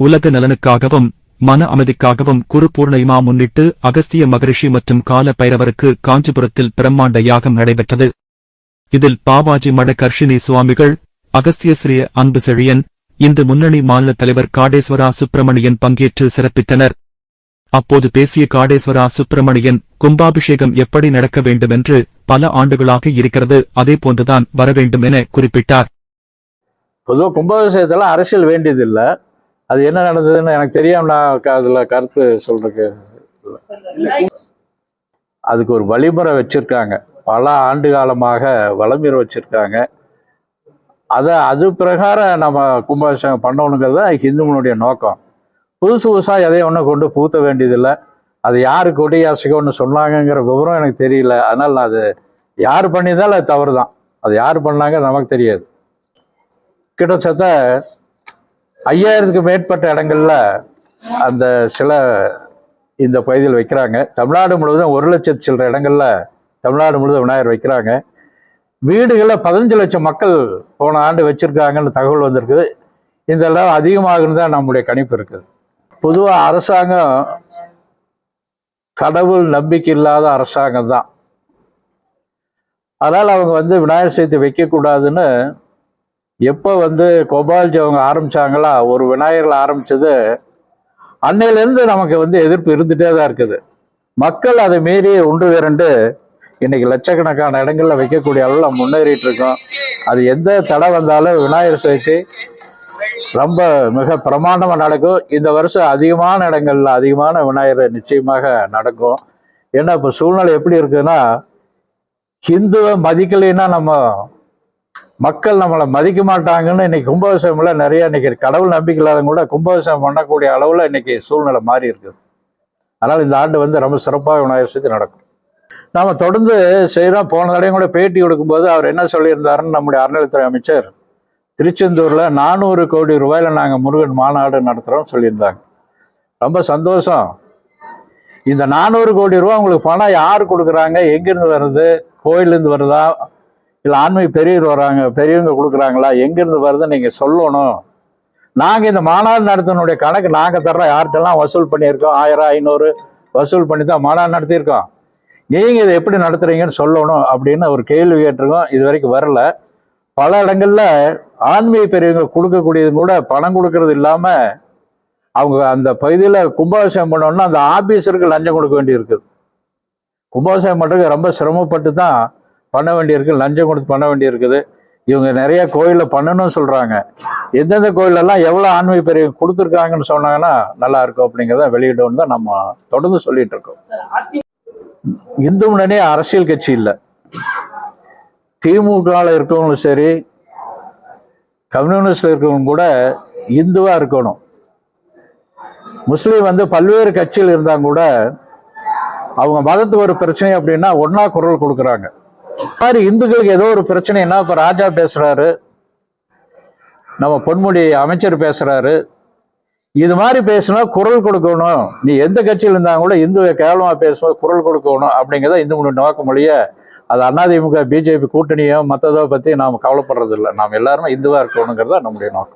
உலக நலனுக்காகவும் மன அமைதிக்காகவும் குரு பூர்ணிமா முன்னிட்டு அகஸ்திய மகரிஷி மற்றும் கால பைரவருக்கு காஞ்சிபுரத்தில் பிரம்மாண்ட யாகம் நடைபெற்றது. இதில் பாவாஜி மடகர்ஷினி சுவாமிகள் அகஸ்திய ஸ்ரீ அன்பு செழியன் இந்து முன்னணி மாநில தலைவர் காடேஸ்வரா சுப்பிரமணியன் பங்கேற்று சிறப்பித்தனர். அப்போது பேசிய காடேஸ்வரா சுப்பிரமணியன் கும்பாபிஷேகம் எப்படி நடக்க வேண்டுமென்று பல ஆண்டுகளாக இருக்கிறது அதே போன்றுதான் வரவேண்டும் என குறிப்பிட்டார். பொதுவாக கும்பாபிஷேகத்தில் அரசியல் வேண்டியதில்லை. அது என்ன நடந்ததுன்னு எனக்கு தெரியாம நான் க- கருத்து சொல்றதுக்கு அதுக்கு ஒரு வழிமுறை வச்சிருக்காங்க. பல ஆண்டு காலமாக வளமுறை வச்சிருக்காங்க. அதை அது பிரகாரம் நம்ம கும்பாபிஷேகம் பண்ணணுங்கிறது தான் ஹிந்துங்களுடைய நோக்கம். புதுசு புதுசாக எதையும் ஒன்றும் கொண்டு பூத்த வேண்டியதில்லை. அது யாரு கொடி ஒன்று சொன்னாங்கங்கிற விவரம் எனக்கு தெரியல. அதனால் நான் அது யார் பண்ணியிருந்தாலும் அது தவறு தான் அது யார் பண்ணாங்க நமக்கு தெரியாது. கிட்டத்தட்ட ஐயாயிரத்துக்கு மேற்பட்ட இடங்கள்ல அந்த சிலை இந்த பகுதியில் வைக்கிறாங்க. தமிழ்நாடு முழுவதும் ஒரு லட்சத்து சில்லற இடங்கள்ல தமிழ்நாடு முழுவதும் விநாயகர் வைக்கிறாங்க. வீடுகளில் பதினஞ்சு லட்சம் மக்கள் போன ஆண்டு வச்சுருக்காங்கன்னு தகவல் வந்திருக்குது. இந்த அளவு அதிகமாகுன்னு தான் நம்முடைய கணிப்பு இருக்குது. பொதுவாக அரசாங்கம் கடவுள் நம்பிக்கை இல்லாத அரசாங்கம் தான். அதனால் அவங்க வந்து விநாயகர் சதுர்த்தி வைக்கக்கூடாதுன்னு எப்போ வந்து கோபால்ஜி அவங்க ஆரம்பிச்சாங்களா? ஒரு விநாயகரில் ஆரம்பிச்சது அன்னையிலேருந்து நமக்கு வந்து எதிர்ப்பு இருந்துகிட்டே தான் இருக்குது. மக்கள் அதை மீறி ஒன்று திரண்டு இன்னைக்கு லட்சக்கணக்கான இடங்களில் வைக்கக்கூடிய அளவில் முன்னேறிட்டு இருக்கோம். அது எந்த தடை வந்தாலும் விநாயகர் சதுர்த்தி ரொம்ப மிக பிரமாண்டமாக நடக்கும். இந்த வருஷம் அதிகமான இடங்கள்ல அதிகமான விநாயகர் நிச்சயமாக நடக்கும். ஏன்னா இப்போ சூழ்நிலை எப்படி இருக்குன்னா ஹிந்துவை மதிக்கலைன்னா நம்ம மக்கள் நம்மளை மதிக்க மாட்டாங்கன்னு இன்னைக்கு கும்பாபிஷேகம்ல நிறைய இன்னைக்கு கடவுள் நம்பிக்கை இல்லாதவங்க கூட கும்பாபிஷேகம் பண்ணக்கூடிய அளவில் இன்னைக்கு சூழ்நிலை மாறி இருக்குது அதனால் இந்த ஆண்டு வந்து ரொம்ப சிறப்பாக விநாயகர் சதுர்த்தி நடக்கும். நாம தொடர்ந்து செய்கிறோம் போன தடையும் கூட பேட்டி கொடுக்கும்போது அவர் என்ன சொல்லியிருந்தாருன்னு நம்முடைய அறநிலைத்துறை அமைச்சர் திருச்செந்தூரில் நானூறு கோடி ரூபாயில நாங்கள் முருகன் மாநாடு நடத்துகிறோம் சொல்லியிருந்தாங்க. ரொம்ப சந்தோஷம். இந்த நானூறு கோடி ரூபா உங்களுக்கு பணம் யார் கொடுக்குறாங்க? எங்கேருந்து வருது? கோயிலேருந்து வருதா? இல்லை ஆன்மீக பெரியவர் வராங்க பெரியவங்க கொடுக்குறாங்களா? எங்கேருந்து வருதுன்னு நீங்கள் சொல்லணும். நாங்கள் இந்த மாநாடு நடத்தினுடைய கணக்கு நாங்கள் தர்றோம். யார்கிட்டலாம் வசூல் பண்ணியிருக்கோம்? ஆயிரம் ஐநூறு வசூல் பண்ணி தான் மாநாடு நடத்தியிருக்கோம். நீங்கள் இதை எப்படி நடத்துகிறீங்கன்னு சொல்லணும் அப்படின்னு ஒரு கேள்வி கேட்டிருக்கோம். இது வரைக்கும் வரல. பல இடங்களில் ஆன்மீக பெரியவங்க கொடுக்கக்கூடியது கூட பணம் கொடுக்கறது இல்லாமல் அவங்க அந்த பகுதியில் கும்பாபிஷேகம் பண்ணோன்னா அந்த ஆபீஸருக்கு லஞ்சம் கொடுக்க வேண்டியிருக்குது கும்பாபிஷேகம் பண்ணுறதுக்கு ரொம்ப சிரமப்பட்டு தான் பண்ண வேண்டியிருக்கு லஞ்சம் கொடுத்து பண்ண வேண்டியிருக்குது இவங்க நிறைய கோயிலில் பண்ணணும்னு சொல்கிறாங்க எந்தெந்த கோயிலெல்லாம் எவ்வளோ ஆன்மீக பெரிய கொடுத்துருக்காங்கன்னு சொன்னாங்கன்னா நல்லா இருக்கும் அப்படிங்கிறத வெளியிடணும்னு தான் நம்ம தொடர்ந்து சொல்லிட்டு இருக்கோம். இந்து முன்னணி அரசியல் கட்சி இல்லை. திமுகவில் இருக்கவங்களும் சரி கம்யூனிஸ்டில் இருக்கவங்க கூட இந்துவாக இருக்கணும். முஸ்லீம் வந்து பல்வேறு கட்சியில் இருந்தாங்க கூட அவங்க மதத்துக்கு ஒரு பிரச்சனை அப்படின்னா ஒன்றா குரல் கொடுக்குறாங்க. மாதிரி இந்துக்களுக்கு ஏதோ ஒரு பிரச்சனைனா இப்போ ராஜா பேசுகிறாரு நம்ம பொன்முடி அமைச்சர் பேசுகிறாரு இது மாதிரி பேசினா குரல் கொடுக்கணும். நீ எந்த கட்சியில் இருந்தாங்க கூட இந்துவை கேவலமாக பேசும்போது குரல் கொடுக்கணும் அப்படிங்கிறத இந்து முன்னணி நோக்க மொழிய அது அதிமுக பிஜேபி கூட்டணியோ மற்றதோ பற்றி நாம் கவலைப்படுறதில்லை. நாம் எல்லாருமே இந்துவாக இருக்கணுங்கிறத நம்முடைய நோக்கம்.